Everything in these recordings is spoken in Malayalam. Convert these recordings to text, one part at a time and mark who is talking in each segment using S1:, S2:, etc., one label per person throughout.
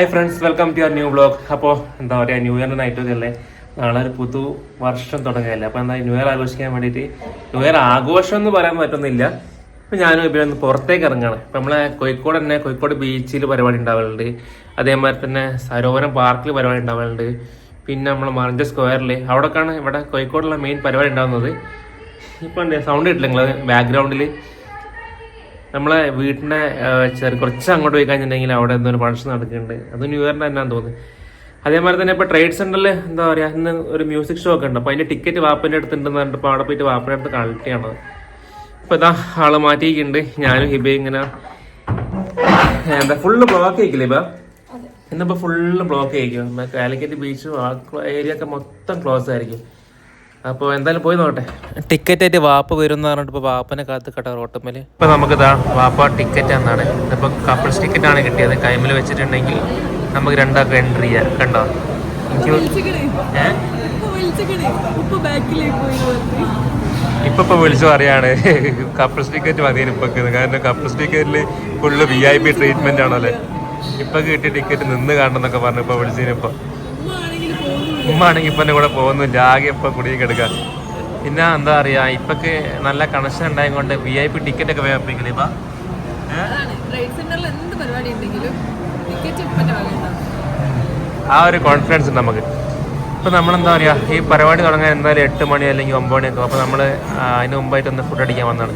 S1: Hi friends welcome to your new blog അപ്പോൾ എന്താ പറയുക ന്യൂ ഇയർ നൈറ്റ് അല്ലേ നാളെ ഒരു പുതു വർഷം തുടങ്ങുകയല്ലേ? അപ്പോൾ എന്താ ന്യൂ ഇയർ ആഘോഷിക്കാൻ വേണ്ടിയിട്ട് ന്യൂ ഇയർ ആഘോഷം എന്ന് പറയാൻ പറ്റുന്നില്ല. അപ്പോൾ ഞാനും ഇപ്പോൾ ഒന്ന് പുറത്തേക്ക് ഇറങ്ങുകയാണ് ഇപ്പം നമ്മളെ കോഴിക്കോട് തന്നെ കോഴിക്കോട് ബീച്ചിൽ പരിപാടി ഉണ്ടാവലുണ്ട്. അതേമാതിരി തന്നെ സരോവരം പാർക്കിൽ പരിപാടി ഉണ്ടാവലുണ്ട്. പിന്നെ നമ്മൾ മറഞ്ച സ്ക്വയറിൽ അവിടെയൊക്കെയാണ് ഇവിടെ കോഴിക്കോടുള്ള മെയിൻ പരിപാടി ഉണ്ടാകുന്നത് ഇപ്പം സൗണ്ട് കിട്ടില്ല നിങ്ങൾ ബാക്ക്ഗ്രൗണ്ടിൽ നമ്മളെ വീട്ടിന്റെ ചെറിയ കുറച്ച് അങ്ങോട്ട് പോയി കഴിഞ്ഞിട്ടുണ്ടെങ്കിൽ അവിടെ എന്തോ ഒരു ഫംഗ്ഷൻ നടക്കുന്നുണ്ട്. അത് ന്യൂ ഇയറിന്റെ തന്നെ തോന്നുന്നു. അതേമാതിരി തന്നെ ഇപ്പൊ ട്രേഡ് സെന്ററിൽ എന്താ പറയാ ഇന്ന് ഒരു മ്യൂസിക് ഷോ ഒക്കെ ഉണ്ട്. അപ്പൊ അതിന്റെ ടിക്കറ്റ് വാപ്പിന്റെ അടുത്ത് ഉണ്ടെന്ന് പറഞ്ഞിട്ട് അവിടെ പോയിട്ട് വാപ്പിന്റെ അടുത്ത് കളക്ട് ചെയ്യണത് ഇപ്പൊ ഇതാ ആൾ മാറ്റിയിട്ടുണ്ട്. ഞാനും ഹിബയും ഇങ്ങനെ എന്താ ഫുള്ള് ബ്ലോക്ക് ആയിക്കില്ലേ ഇപ്പൊ? ഇന്നിപ്പോ ഫുള്ള് ബ്ലോക്ക് ആയിരിക്കും. കാലിക്കറ്റ് ബീച്ചും ആ ഏരിയ ഒക്കെ മൊത്തം ക്ലോസ് ആയിരിക്കും. അപ്പോൾ എന്തായാലും പോയി നോക്കട്ടെ. ടിക്കറ്റ് ആയിട്ട് വാപ്പ വരും എന്ന് പറഞ്ഞിട്ട് ഇപ്പോൾ വാപ്പനെ കാത്ത് കട്ട റോട്ടമ്മൽ. ഇപ്പൊ നമുക്കിതാ വാപ്പ ടിക്കറ്റ് എന്നാണ്. ഇപ്പൊ കപ്പിൾസ് ടിക്കറ്റ് ആണ് കിട്ടിയത്. കൈമിൽ വെച്ചിട്ടുണ്ടെങ്കിൽ നമുക്ക് രണ്ടാൾക്ക് എൻട്രി ചെയ്യാം. കണ്ടോ? ഇപ്പൊ ഇപ്പൊ വിളിച്ചു പറയാണ്. കപ്പിൾസ് ടിക്കറ്റ് മതിയാണ് ഇപ്പൊ കാരണം കപ്പിൾസ് ടിക്കറ്റിൽ full V I P treatment ആണല്ലേ ഇപ്പൊ കിട്ടിയ ടിക്കറ്റ് നിന്ന് കാണണം എന്നൊക്കെ പറഞ്ഞു ഇപ്പൊ വിളിച്ചതിനിപ്പോ ഉമ്മ ആണെങ്കിൽ ഇപ്പൊ കൂടെ പോകുന്നില്ല ആകെ ഇപ്പൊ കുടിയൊക്കെ എടുക്കാൻ പിന്നെ എന്താ പറയാ ഇപ്പൊക്ക് നല്ല കണക്ഷൻ ഉണ്ടായത് കൊണ്ട് വി ഐ പി ടിക്കറ്റ് ഒക്കെ വേപ്പിക്കില്ലേ ഇപ്പൊ ആ ഒരു കോൺഫിഡൻസ് ഉണ്ട് നമുക്ക്. ഇപ്പൊ നമ്മളെന്താ പറയാ ഈ പരിപാടി തുടങ്ങാൻ എന്തായാലും എട്ട് മണി അല്ലെങ്കിൽ ഒമ്പത് മണിയൊക്കെ അപ്പൊ നമ്മൾ അതിന് മുമ്പായിട്ട് ഒന്ന് ഫുഡ് അടിക്കാൻ വന്നാണ്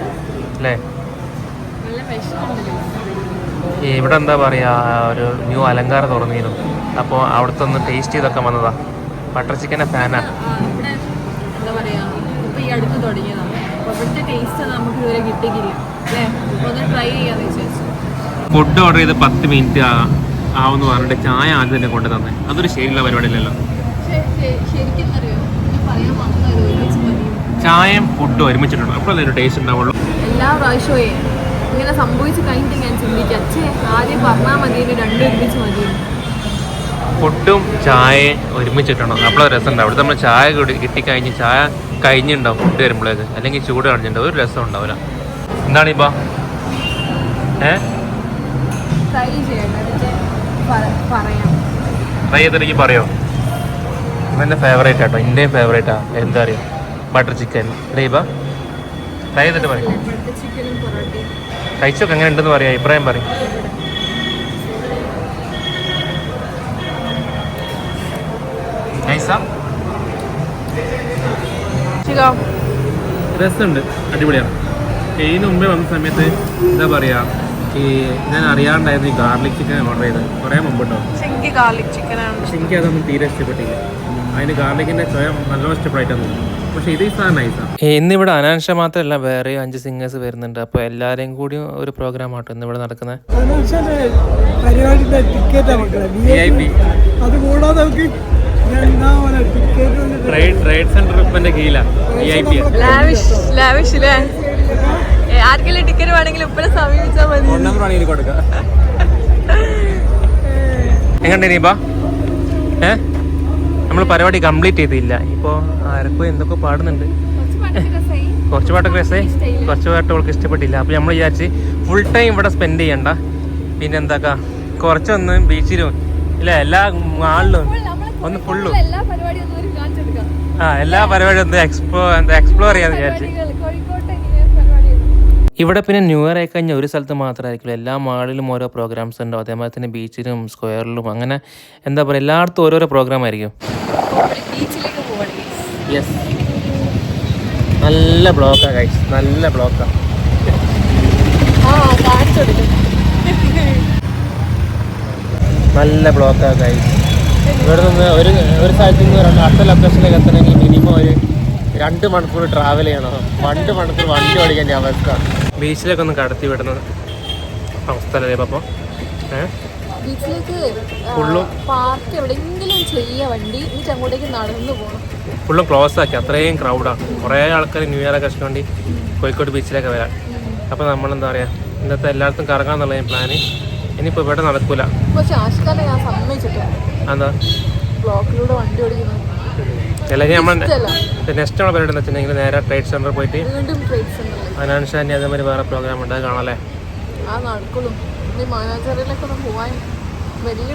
S1: അല്ലേ? ഇവിടെ എന്താ പറയാ ഒരു ന്യൂ അലങ്കാരം തുറന്നിരുന്നു. അപ്പോൾ അവിടുത്തെ ഒന്ന് ടേസ്റ്റ് ചെയ്തൊക്കെ വന്നതാ. ബട്ടർ ചിക്കന്റെ ഫാനാണ്
S2: ആ, ഇവിടെ എന്താ പറയാ ഇപ്പൊ ഈ അടുത്ത് തുടങ്ങിയതാണ് അപ്പൊ ഇവിടുത്തെ ടേസ്റ്റ് നമുക്ക് ഇതുവരെ കിട്ടിയില്ല അല്ലേ? അപ്പൊ ഒന്ന് ട്രൈ ചെയ്യാന്ന് വിചാരിച്ചു.
S1: ഫുഡ് ഓർഡർ ചെയ്ത് പത്ത് മിനിറ്റ് ആവുമെന്ന് പറഞ്ഞിട്ട് ചായ ആദ്യം തന്നെ കൊണ്ടു തന്നെ. അതൊരു ശരിയുള്ള പരിപാടിയില്ലല്ലോ.
S2: പക്ഷേ ശ- ശരിക്കും അറിയോ? ഞാൻ പറയാൻ വന്നത് ഒരുമിച്ച് മതി.
S1: ചായയും ഫുഡും ഒരുമിച്ചിട്ടുണ്ട് അപ്പോഴല്ലേ ഒരു ടേസ്റ്റ് ഉണ്ടാവുള്ളൂ.
S2: എല്ലാ പ്രാവശ്യവും ഇങ്ങനെ സംഭവിച്ചു കഴിഞ്ഞിട്ട് ഞാൻ ചിന്തിക്കാം. അച്ഛേ ആദ്യം പറഞ്ഞാൽ മതി രണ്ടും ഒരുമിച്ച് മതിയെന്ന്.
S1: ഫുഡും ചായയും ഒരുമിച്ചിട്ടുണ്ടോ അപ്പോൾ രസം ഉണ്ടാവും അവിടെ നമ്മൾ ചായ കൂടി കിട്ടിക്കഴിഞ്ഞ് ചായ കഴിഞ്ഞിട്ടുണ്ടാവും ഫുഡ് വരുമ്പോഴേക്ക് അല്ലെങ്കിൽ ചൂട് കളഞ്ഞിട്ടുണ്ടാവും. ഒരു രസം ഉണ്ടാവില്ല. എന്താണ് ഇപ്പൊ ഏ?
S2: ട്രൈ
S1: ചെയ്തിട്ടെനിക്ക് പറയോ. ഇവന്റെ ഫേവറേറ്റ് ആട്ടോ. എന്റെയും ഫേവറേറ്റാ എന്താ അറിയാം? ബട്ടർ ചിക്കൻ അല്ലേ ഇപ്പം ട്രൈ ചെയ്തിട്ട് പറയും. കഴിച്ചൊക്കെ എങ്ങനെ ഉണ്ടെന്ന് പറയാം? അഭിപ്രായം പറയും. നൈസാ രസമുണ്ട്. അടിപൊളിയാണ്. ഇതിന് മുമ്പേ വന്ന സമയത്ത് എന്താ പറയാ ഈ ഞാൻ അറിയാണ്ടായിരുന്നു ഈ ഗാർലിക് ചിക്കൻ ഓർഡർ ചെയ്തത്. കുറേ മുമ്പ് കേട്ടോ
S2: എനിക്ക് ഗാർലിക് ചിക്കനാണ്
S1: പക്ഷെ അതൊന്നും തീരെ ഇഷ്ടപ്പെട്ടില്ല. അതിന് ഗാർലിക്കിന്റെ സ്വയം നല്ലോണം ഇഷ്ടപ്പെട്ടായിട്ടാണ് തോന്നുന്നു. പക്ഷെ ഇത് ഈ സാധനം നൈസാണ് ഇന്നിവിടെ അനാൻഷ മാത്രമല്ല വേറെ അഞ്ച് സിംഗേഴ്സ് വരുന്നുണ്ട്. അപ്പോൾ എല്ലാവരെയും കൂടി ഒരു പ്രോഗ്രാം ആട്ടോ ഇന്നിവിടെ നടക്കുന്നത്
S3: പരിപാടിയുടെ ടിക്കറ്റ് മക്കളെ.
S1: വി ഐ പി
S3: അത് കൂടാതെ നമുക്ക്
S1: ട്രേഡ് ട്രേഡ് സെന്റർ ഇപ്പന്റെ കീഴിലാണ് V I P
S2: lavish lavish അല്ലേ ആർക്കെങ്കിലും ടിക്കറ്റ് വേണമെങ്കിൽ ഇപ്പോഴും സമീപിച്ചാൽ മതി.
S1: പ്രാണിയിൽ കൊടുക്കുക എങ്ങനെ നീ ഏ. നമ്മൾ പരിപാടി കംപ്ലീറ്റ് ചെയ്തില്ല. ഇപ്പോൾ ആരൊക്കെ എന്തൊക്കെ പാടുന്നുണ്ട്. കുറച്ച് പാട്ടൊക്കെ രസമായി കുറച്ച് പാട്ട് അവൾക്ക് ഇഷ്ടപ്പെട്ടില്ല. അപ്പോൾ നമ്മൾ വിചാരിച്ച് ഫുൾ ടൈം ഇവിടെ സ്പെൻഡ് ചെയ്യണ്ട. പിന്നെ എന്താക്കാ കുറച്ചൊന്ന് ബീച്ചിലും ഇല്ല എല്ലാ മാളിലും ഒന്ന് ഫുള്ള്.
S2: എല്ലാ പരിപാടിയും
S1: ആ എല്ലാ പരിപാടിയും ഒന്ന് എക്സ്പ്ലോ എന്താ എക്സ്പ്ലോർ ചെയ്യാന്ന് വിചാരിച്ചു. ഇവിടെ പിന്നെ ന്യൂ ഇയർ ആയി കഴിഞ്ഞാൽ ഒരു സ്ഥലത്ത് മാത്രമായിരിക്കില്ല. എല്ലാ മാളിലും ഓരോ പ്രോഗ്രാംസ് ഉണ്ടാവും അതേമാതിരി തന്നെ ബീച്ചിലും സ്ക്വയറിലും അങ്ങനെ എന്താ പറയുക എല്ലായിടത്തും ഓരോരോ പ്രോഗ്രാം ആയിരിക്കും. യെസ് നല്ല ബ്ലോക്കാ ഗൈസ് നല്ല ബ്ലോക്കാ
S2: ആ. കാണിച്ചെടുക്കും
S1: നല്ല ബ്ലോക്കാ ഗൈസ് ഇവിടെ നിന്ന് ഒരു ഒരു സ്ഥലത്ത് നിന്ന് അടുത്ത ലൊക്കേഷനിലേക്ക് എത്തണമെങ്കിൽ മിനിമം ഒരു രണ്ട് മണിക്കൂർ ട്രാവൽ ചെയ്യണം. രണ്ട് മണിക്കൂർ വണ്ടി ഓടിക്കേണ്ട അവസ്ഥ ബീച്ചിലേക്ക് ഒന്ന് കടത്തി വിടുന്ന അവസ്ഥയല്ലേ അപ്പോൾ
S2: ബീച്ചിലേക്ക്
S1: ഫുള്ളും
S2: പാർക്ക് എവിടെയെങ്കിലും ചെയ്യുക വണ്ടി എന്നിട്ട് അങ്ങോട്ടേക്ക് നടന്നു പോകണം
S1: ഫുള്ളും ക്ലോസ് ആക്കി. അത്രയും ക്രൗഡാണ് കുറേ ആൾക്കാർ ന്യൂ ഇയർ ഒക്കെ വേണ്ടി കോഴിക്കോട് ബീച്ചിലേക്ക് വരാം അപ്പോൾ നമ്മളെന്താ പറയുക ഇന്നത്തെ എല്ലായിടത്തും കറങ്ങാന്നുള്ള പ്ലാന് ഇനിയിപ്പോൾ ഇവിടെ നടക്കൂല. എന്താ അല്ലെങ്കിൽ നമ്മൾ നെക്സ്റ്റ് ഉള്ള പരിപാടി വെച്ചിട്ടുണ്ടെങ്കിൽ നേരെ ട്രേഡ് സെന്ററിൽ പോയിട്ട് അനാൻഷാന്റെ അതേമാതിരി വേറെ പ്രോഗ്രാം ഉണ്ട് അത് കാണാല്ലേ?
S2: വലിയ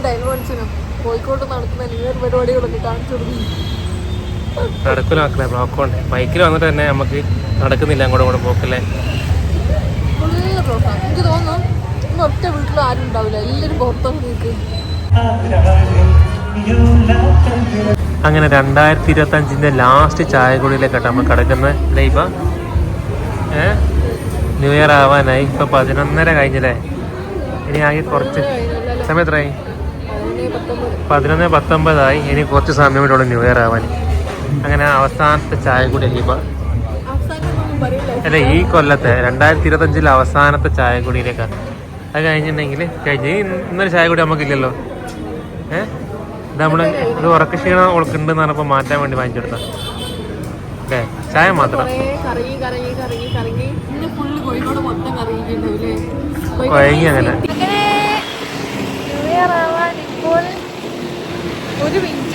S2: നടക്കുന്ന പരിപാടികളൊക്കെ കാണിച്ചു കൊടുക്കും
S1: നടക്കില്ല മക്കളെ ബ്ലോക്ക് കൊണ്ട്. ബൈക്കിൽ വന്നിട്ട് തന്നെ നമുക്ക് നടക്കുന്നില്ല അങ്ങോട്ടും ഇങ്ങോട്ടും പോക്കല്ലേ?
S2: എനിക്ക് തോന്നുന്നു ഇന്ന് ഒറ്റ വീട്ടിൽ ആരും ഉണ്ടാവില്ല. എല്ലാവരും പുറത്തൊക്കെ നിൽക്കും
S1: അങ്ങനെ രണ്ടായിരത്തി ഇരുപത്തി അഞ്ചിന്റെ ലാസ്റ്റ് ചായകുടിയിലേക്കാട്ട് നമ്മൾ കിടക്കുന്നത്. ലൈബ ഏ? ന്യൂ ഇയർ ആവാനായി. ഇപ്പൊ പതിനൊന്നര കഴിഞ്ഞല്ലേ? ഇനി ആകെ കുറച്ച് സമയം എത്രയായി? പതിനൊന്ന് പത്തൊമ്പതായി. ഇനി കുറച്ച് സമയം കൂടെ ന്യൂ ഇയർ ആവാൻ. അങ്ങനെ അവസാനത്തെ ചായക്കുടി ഇപ്പൊ
S2: ലൈബ
S1: അല്ല ഈ കൊല്ലത്തെ രണ്ടായിരത്തി ഇരുപത്തി അഞ്ചിലെ അവസാനത്തെ ചായക്കുടിയിലേക്കാണ് അത് കഴിഞ്ഞിട്ടുണ്ടെങ്കിൽ കഴിഞ്ഞ് ഇന്നൊരു ചായ കൂടി നമുക്കില്ലല്ലോ. ഏഹ് ഇത് നമ്മൾ ഇത് ഉറക്ക ക്ഷീണം ഉൾക്കുണ്ടെന്ന് പറഞ്ഞപ്പോൾ മാറ്റാൻ വേണ്ടി വാങ്ങിച്ചെടുത്ത അല്ലേ? ചായ മാത്രം. കുഴങ്ങി അങ്ങനെ.
S2: ഒരു മിനിറ്റ്